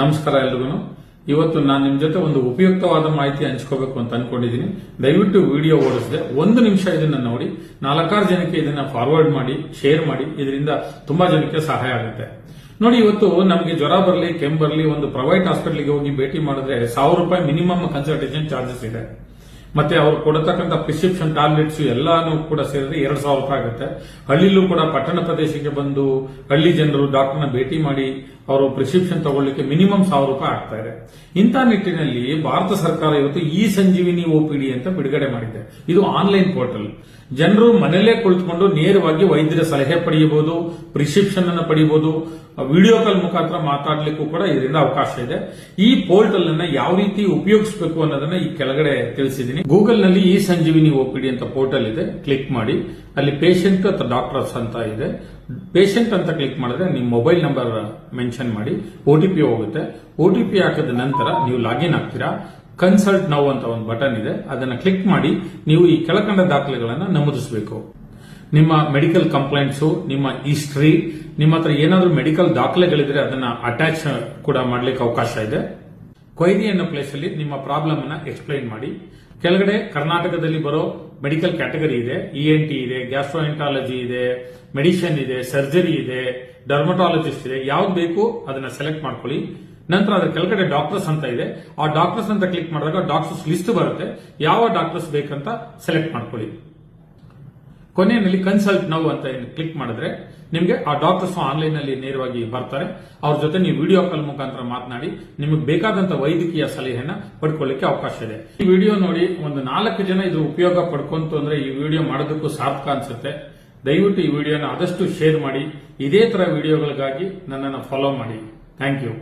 ನಮಸ್ಕಾರ ಎಲ್ರಿಗೂ. ಇವತ್ತು ನಾನು ನಿಮ್ ಜೊತೆ ಒಂದು ಉಪಯುಕ್ತವಾದ ಮಾಹಿತಿ ಹಂಚ್ಕೋಬೇಕು ಅಂತ ಅನ್ಕೊಂಡಿದ್ದೀನಿ ದಯವಿಟ್ಟು ವಿಡಿಯೋ ಓಡಿಸಿದೆ ಒಂದು ನಿಮಿಷ ಇದನ್ನ ನೋಡಿ, ನಾಲ್ಕಾರು ಜನಕ್ಕೆ ಇದನ್ನ ಫಾರ್ವರ್ಡ್ ಮಾಡಿ ಶೇರ್ ಮಾಡಿ, ಇದರಿಂದ ತುಂಬಾ ಜನಕ್ಕೆ ಸಹಾಯ ಆಗುತ್ತೆ. ನೋಡಿ, ಇವತ್ತು ನಮಗೆ ಜ್ವರ ಬರಲಿ, ಕೆಮ್ಮು ಬರಲಿ, ಒಂದು ಪ್ರೈವೇಟ್ ಹಾಸ್ಪಿಟಲ್ಗೆ ಹೋಗಿ ಭೇಟಿ ಮಾಡಿದ್ರೆ ಸಾವಿರ ರೂಪಾಯಿ ಮಿನಿಮಮ್ ಕನ್ಸಲ್ಟೇಷನ್ ಚಾರ್ಜಸ್ ಇದೆ. ಮತ್ತೆ ಅವ್ರು ಕೊಡತಕ್ಕಂತ ಪ್ರಿಸ್ಕ್ರಿಪ್ಷನ್ ಟ್ಯಾಬ್ಲೆಟ್ಸ್ ಎಲ್ಲಾನು ಕೂಡ ಸೇರಿದ್ರೆ ಎರಡ್ ಸಾವಿರ ರೂಪಾಯಿ ಆಗುತ್ತೆ. ಹಳ್ಳಿಲೂ ಕೂಡ ಪಟ್ಟಣ ಪ್ರದೇಶಕ್ಕೆ ಬಂದು ಹಳ್ಳಿ ಜನರು ಡಾಕ್ಟರ್ನ ಭೇಟಿ ಮಾಡಿ ಅವರು ಪ್ರಿಸ್ಕ್ರಿಪ್ಷನ್ ತಗೊಳ್ಳಿಕ್ಕೆ ಮಿನಿಮಮ್ ಸಾವಿರ ರೂಪಾಯಿ ಆಗ್ತಾ ಇದೆ. ಇಂಥ ನಿಟ್ಟಿನಲ್ಲಿ ಭಾರತ ಸರ್ಕಾರ ಇವತ್ತು ಇ ಸಂಜೀವಿನಿ ಒಪಿಡಿ ಅಂತ ಬಿಡುಗಡೆ ಮಾಡಿದೆ. ಇದು ಆನ್ಲೈನ್ ಪೋರ್ಟಲ್ ಜನರು ಮನೆಯಲ್ಲೇ ಕುಳಿತುಕೊಂಡು ನೇರವಾಗಿ ವೈದ್ಯರ ಸಲಹೆ ಪಡೆಯಬಹುದು ಪ್ರಿಸ್ಕ್ರಿಪ್ಷನ್ ಅನ್ನು ಪಡೆಯಬಹುದು ವಿಡಿಯೋ ಕಾಲ್ ಮುಖಾಂತರ ಮಾತಾಡಲಿಕ್ಕೂ ಕೂಡ ಇದರಿಂದ ಅವಕಾಶ ಇದೆ. ಈ ಪೋರ್ಟಲ್ ಅನ್ನ ಯಾವ ರೀತಿ ಉಪಯೋಗಿಸಬೇಕು ಅನ್ನೋದನ್ನ ಈ ಕೆಳಗಡೆ ತಿಳಿಸಿದ್ದೀನಿ. ಗೂಗಲ್ನಲ್ಲಿ ಇ ಸಂಜೀವಿನಿ ಒಪಿಡಿ ಅಂತ ಪೋರ್ಟಲ್ ಇದೆ. ಕ್ಲಿಕ್ ಮಾಡಿ. ಅಲ್ಲಿ ಪೇಷಂಟ್ ಅಥವಾ ಡಾಕ್ಟರ್ಸ್ ಅಂತ ಇದೆ. ಪೇಷಂಟ್ ಅಂತ ಕ್ಲಿಕ್ ಮಾಡಿದ್ರೆ ನಿಮ್ಮ ಮೊಬೈಲ್ ನಂಬರ್ ಮೆನ್ಷನ್ ಮಾಡಿ ಒ ಟಿ ಪಿ ಹೋಗುತ್ತೆ. ಒ ಟಿ ಪಿ ಹಾಕಿದ ನಂತರ ನೀವು ಲಾಗಿನ್ ಆಗ್ತೀರಾ? ಕನ್ಸಲ್ಟ್ ನೌ ಅಂತ ಒಂದು ಬಟನ್ ಇದೆ. ಅದನ್ನ ಕ್ಲಿಕ್ ಮಾಡಿ, ನೀವು ಈ ಕೆಳಕಂಡ ದಾಖಲೆಗಳನ್ನು ನಮೂದಿಸಬೇಕು. ನಿಮ್ಮ ಮೆಡಿಕಲ್ ಕಂಪ್ಲೇಂಟ್ಸು ನಿಮ್ಮ ಹಿಸ್ಟ್ರಿ ನಿಮ್ಮ ಹತ್ರ ಏನಾದರೂ ಮೆಡಿಕಲ್ ದಾಖಲೆಗಳಿದ್ರೆ ಅದನ್ನ ಅಟ್ಯಾಚ್ ಕೂಡ ಮಾಡ್ಲಿಕ್ಕೆ ಅವಕಾಶ ಇದೆ. ಕೊಯ್ದಿ ಅನ್ನೋ ಪ್ಲೇಸ್ ಅಲ್ಲಿ ನಿಮ್ಮ ಪ್ರಾಬ್ಲಮ್ ಅನ್ನ ಎಕ್ಸ್ಪ್ಲೈನ್ ಮಾಡಿ. ಕೆಳಗಡೆ ಕರ್ನಾಟಕದಲ್ಲಿ ಬರೋ ಮೆಡಿಕಲ್ ಕ್ಯಾಟಗರಿ ಇದೆ ಇ ಎನ್ ಟಿ ಇದೆ ಗ್ಯಾಸ್ಟ್ರೋಎಂಟಾಲಜಿ ಇದೆ ಮೆಡಿಷನ್ ಇದೆ ಸರ್ಜರಿ ಇದೆ ಡರ್ಮಟಾಲಜಿಸ್ಟ್ ಇದೆ, ಯಾವ್ದು ಬೇಕು ಅದನ್ನ ಸೆಲೆಕ್ಟ್ ಮಾಡ್ಕೊಳ್ಳಿ. ನಂತರ ಅದ್ರ ಕೆಳಗಡೆ ಡಾಕ್ಟರ್ಸ್ ಅಂತ ಇದೆ. ಆ ಡಾಕ್ಟರ್ಸ್ ಅಂತ ಕ್ಲಿಕ್ ಮಾಡಿದಾಗ ಡಾಕ್ಟರ್ಸ್ ಲಿಸ್ಟ್ ಬರುತ್ತೆ. ಯಾವ ಡಾಕ್ಟರ್ಸ್ ಬೇಕಂತ ಸೆಲೆಕ್ಟ್ ಮಾಡ್ಕೊಳ್ಳಿ. ಕೊನೆಯಲ್ಲಿ ಕನ್ಸಲ್ಟ್ ನೌ ಅಂತ ಕ್ಲಿಕ್ ಮಾಡಿದ್ರೆ ನಿಮಗೆ ಆ ಡಾಕ್ಟರ್ಸ್ ಆನ್ಲೈನ್ ಅಲ್ಲಿ ನೇರವಾಗಿ ಬರ್ತಾರೆ. ಅವ್ರ ಜೊತೆ ನೀವು ವಿಡಿಯೋ ಕಾಲ್ ಮುಖಾಂತರ ಮಾತನಾಡಿ, ನಿಮಗೆ ಬೇಕಾದಂತ ವೈದ್ಯಕೀಯ ಸಲಹೆಯನ್ನ ಪಡ್ಕೊಳ್ಳಿಕ್ಕೆ ಅವಕಾಶ ಇದೆ. ಈ ವಿಡಿಯೋ ನೋಡಿ ಒಂದು ನಾಲ್ಕು ಜನ ಇದು ಉಪಯೋಗ ಪಡ್ಕೊಂತು ಅಂದ್ರೆ ಈ ವಿಡಿಯೋ ಮಾಡೋದಕ್ಕೂ ಸಾರ್ಥಕ ಅನ್ಸುತ್ತೆ. ದಯವಿಟ್ಟು ಈ ವಿಡಿಯೋನ ಆದಷ್ಟು ಶೇರ್ ಮಾಡಿ. ಇದೇ ತರ ವಿಡಿಯೋಗಳಿಗಾಗಿ ನನ್ನನ್ನು ಫಾಲೋ ಮಾಡಿ. Thank you